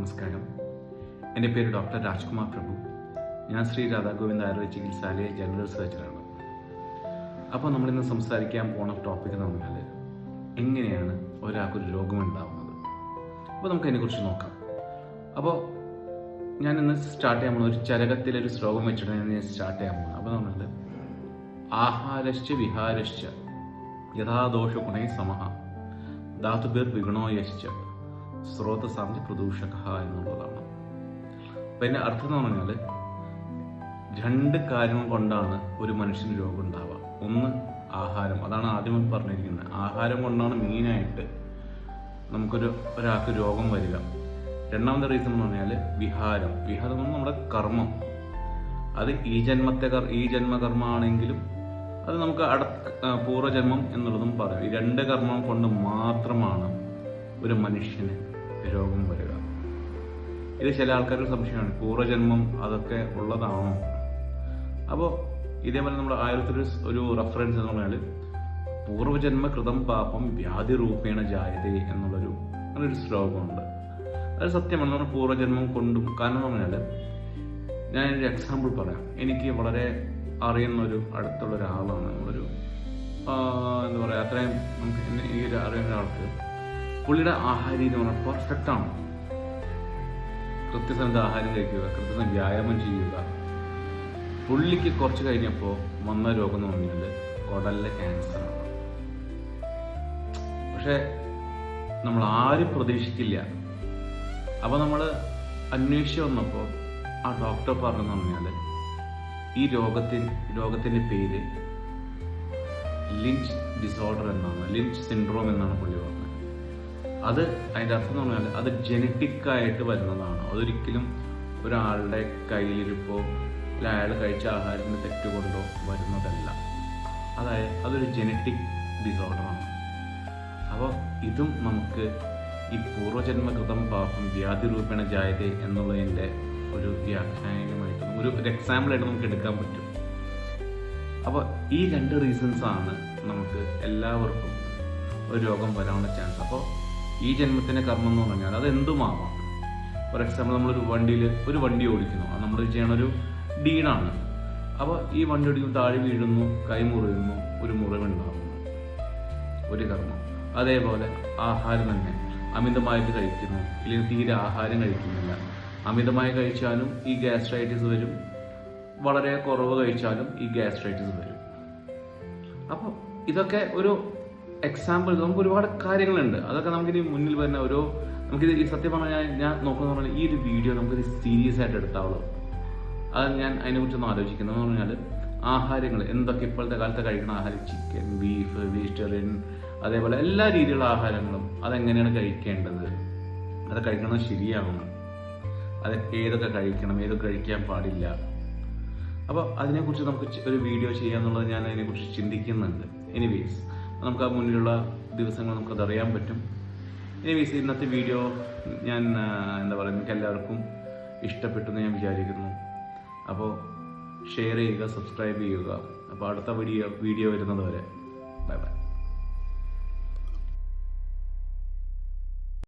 നമസ്കാരം. എന്റെ പേര് ഡോക്ടർ രാജ്കുമാർ പ്രഭു. ഞാൻ ശ്രീ രാധാഗോവിന്ദ് ആയുർവേദ ചികിത്സാലയ ജനറൽ സർജനാണ്. അപ്പോൾ നമ്മളിന്ന് സംസാരിക്കാൻ പോണ ടോപ്പിക് എന്ന് പറഞ്ഞാൽ എങ്ങനെയാണ് ഒരാൾക്കൊരു രോഗമുണ്ടാവുന്നത്? അപ്പോൾ നമുക്ക് അതിനെക്കുറിച്ച് നോക്കാം. അപ്പോൾ ഞാൻ ഇന്ന് സ്റ്റാർട്ട് ചെയ്യാൻ പോകുന്നത് ഒരു ചരകത്തിലൊരു ശ്ലോകം വെച്ചിട്ടാണ് ഞാൻ സ്റ്റാർട്ട് ചെയ്യാൻ പോകുന്നത്. അപ്പോൾ നമ്മൾ ആഹാരശ്ച വിഹാരശ്ച യഥാദോഷ ഗുണേ സമഹ ധാതുബിർ വിഗുണോയശ്ച സ്രോതസാന്തി പ്രദൂഷക എന്നുള്ളതാണ്. അപ്പം അർത്ഥം എന്ന് പറഞ്ഞാൽ രണ്ട് കാര്യങ്ങൾ കൊണ്ടാണ് ഒരു മനുഷ്യന് രോഗം ഉണ്ടാവുക. ഒന്ന് ആഹാരം. അതാണ് ആദ്യം പറഞ്ഞിരിക്കുന്നത്. ആഹാരം കൊണ്ടാണ് മെയിനായിട്ട് നമുക്കൊരു ഒരാൾക്ക് രോഗം വരിക. രണ്ടാമത്തെ റീസൺ എന്ന് പറഞ്ഞാൽ വിഹാരം. വിഹാരം എന്ന് നമ്മുടെ കർമ്മം. അത് ഈ ജന്മത്തെ ഈ ജന്മകർമ്മമാണെങ്കിലും അത് നമുക്ക് അട പൂർവജന്മം എന്നുള്ളതും പറയാം. ഈ രണ്ട് കർമ്മം കൊണ്ട് മാത്രമാണ് ഒരു മനുഷ്യന് രോഗം വരിക. ഇത് ചില ആൾക്കാർക്ക് സംശയമാണ്. പൂർവജന്മം അതൊക്കെ ഉള്ളതാണോ? അപ്പോൾ ഇതേപോലെ നമ്മൾ ആയിരത്തിൽ ഒരു റെഫറൻസ് എന്ന് പറഞ്ഞാൽ പൂർവജന്മ കൃതം പാപം വ്യാധി രൂപേണ ജായതേ എന്നുള്ളൊരു അങ്ങനൊരു ശ്ലോകമുണ്ട്. അത് സത്യമാണ്. നമ്മുടെ പൂർവജന്മം കൊണ്ടും കാരണം എന്ന് പറഞ്ഞാൽ ഞാൻ ഒരു എക്സാമ്പിൾ പറയാം. എനിക്ക് വളരെ അറിയുന്ന ഒരു അടുത്തുള്ള ഒരാളാണ് നമ്മളൊരു എന്താ പറയുക അത്രയും നമുക്ക് എനിക്ക് അറിയുന്ന ഒരാൾക്ക് പുള്ളിയുടെ ആഹാരം എന്ന് പറഞ്ഞാൽ പെർഫെക്റ്റ് ആണ്. കൃത്യസമയത്ത് ആഹാരം കഴിക്കുക കൃത്യസമയം വ്യായാമം ചെയ്യുക. പുള്ളിക്ക് കുറച്ച് കഴിഞ്ഞപ്പോൾ വന്ന രോഗം എന്ന് പറഞ്ഞാൽ കുടലിലെ ക്യാൻസറാണ് പക്ഷേ നമ്മൾ ആരും പ്രതീക്ഷിക്കില്ല. അപ്പോൾ നമ്മൾ അന്വേഷിച്ച് വന്നപ്പോൾ ആ ഡോക്ടർ പറഞ്ഞെന്ന് പറഞ്ഞാൽ ഈ രോഗത്തിൻ രോഗത്തിന്റെ പേര് ലിഞ്ച് ഡിസോർഡർ എന്നാണ് ലിഞ്ച് സിൻഡ്രോം എന്നാണ് പുള്ളി പറഞ്ഞത്. അത് അതിന്റെ അർത്ഥം എന്ന് പറഞ്ഞാൽ അത് ജനറ്റിക്കായിട്ട് വരുന്നതാണ്. അതൊരിക്കലും ഒരാളുടെ കയ്യിലിരിപ്പോ അല്ല അയാൾ കഴിച്ച ആഹാരത്തിന് തെറ്റുകൊണ്ടോ വരുന്നതല്ല. അതായത് അതൊരു ജനറ്റിക് ഡിസോർഡറാണ് അപ്പോൾ ഇതും നമുക്ക് ഈ പൂർവജന്മകൃതം പാപം വ്യാധി രൂപേണ ജായത എന്നുള്ളതിന്റെ ഒരു വ്യാഖ്യാനമായിട്ട് ഒരു എക്സാമ്പിളായിട്ട് നമുക്ക് എടുക്കാൻ പറ്റും. അപ്പോൾ ഈ രണ്ട് റീസൺസ് ആണ് നമുക്ക് എല്ലാവർക്കും ഒരു രോഗം വരാനുള്ള ചാൻസ് അപ്പോൾ ഈ ജന്മത്തിന്റെ കർമ്മം എന്ന് പറഞ്ഞാൽ അത് എന്തുമാവാം ഫോർ എക്സാമ്പിൾ നമ്മളൊരു വണ്ടിയിൽ ഒരു വണ്ടി ഓടിക്കുന്നു. അത് നമ്മൾ ചെയ്യണ ഒരു ഡീഡാണ് അപ്പോൾ ഈ വണ്ടി ഓടിക്കുമ്പോൾ താഴെ വീഴുന്നു കൈ മുറിയുന്നു ഒരു മുറിവുണ്ടാകുന്നു ഒരു കർമ്മം. അതേപോലെ ആഹാരം തന്നെ. അമിതമായിട്ട് കഴിക്കുന്നു ഇല്ലെങ്കിൽ തീരെ ആഹാരം കഴിക്കുന്നില്ല. അമിതമായി കഴിച്ചാലും ഈ ഗ്യാസ്ട്രൈറ്റിസ് വരും. വളരെ കുറവ് കഴിച്ചാലും ഈ ഗ്യാസ്ട്രൈറ്റിസ് വരും. അപ്പോൾ ഇതൊക്കെ ഒരു എക്സാമ്പിൾ നമുക്ക് ഒരുപാട് കാര്യങ്ങളുണ്ട്. അതൊക്കെ നമുക്കിനി മുന്നിൽ വരുന്ന ഓരോ നമുക്കിത് ഈ സത്യം പറഞ്ഞാൽ ഞാൻ നോക്കുന്ന പറഞ്ഞാൽ ഈ ഒരു വീഡിയോ നമുക്കിത് സീരിയസ് ആയിട്ട് എടുത്താവുള്ളൂ. അത് ഞാൻ അതിനെക്കുറിച്ചൊന്ന് ആലോചിക്കുന്നത് എന്ന് പറഞ്ഞാൽ ആഹാരങ്ങൾ എന്തൊക്കെ ഇപ്പോഴത്തെ കാലത്ത് കഴിക്കുന്ന ആഹാരം? ചിക്കൻ ബീഫ് വെജിറ്റേറിയൻ അതേപോലെ എല്ലാ രീതിയിലുള്ള ആഹാരങ്ങളും അതെങ്ങനെയാണ് കഴിക്കേണ്ടത്? അത് കഴിക്കുന്നത് ശരിയാവണം. അത് ഏതൊക്കെ കഴിക്കണം? ഏതൊക്കെ കഴിക്കാൻ പാടില്ല? അപ്പോൾ അതിനെക്കുറിച്ച് നമുക്ക് ഒരു വീഡിയോ ചെയ്യാന്നുള്ളത് ഞാൻ അതിനെക്കുറിച്ച് ചിന്തിക്കുന്നുണ്ട്. എനിവേസ് നമുക്ക് ആ മുന്നിലുള്ള ദിവസങ്ങൾ നമുക്കത് അറിയാൻ പറ്റും. എനിവേസ് ഇന്നത്തെ വീഡിയോ ഞാൻ എന്താ പറയുക നിങ്ങൾക്ക് എല്ലാവർക്കും ഇഷ്ടപ്പെട്ടു എന്ന് ഞാൻ വിചാരിക്കുന്നു. അപ്പോൾ ഷെയർ ചെയ്യുക സബ്സ്ക്രൈബ് ചെയ്യുക. അപ്പോൾ അടുത്ത വീഡിയോ വീഡിയോ വരുന്നത് വരെ.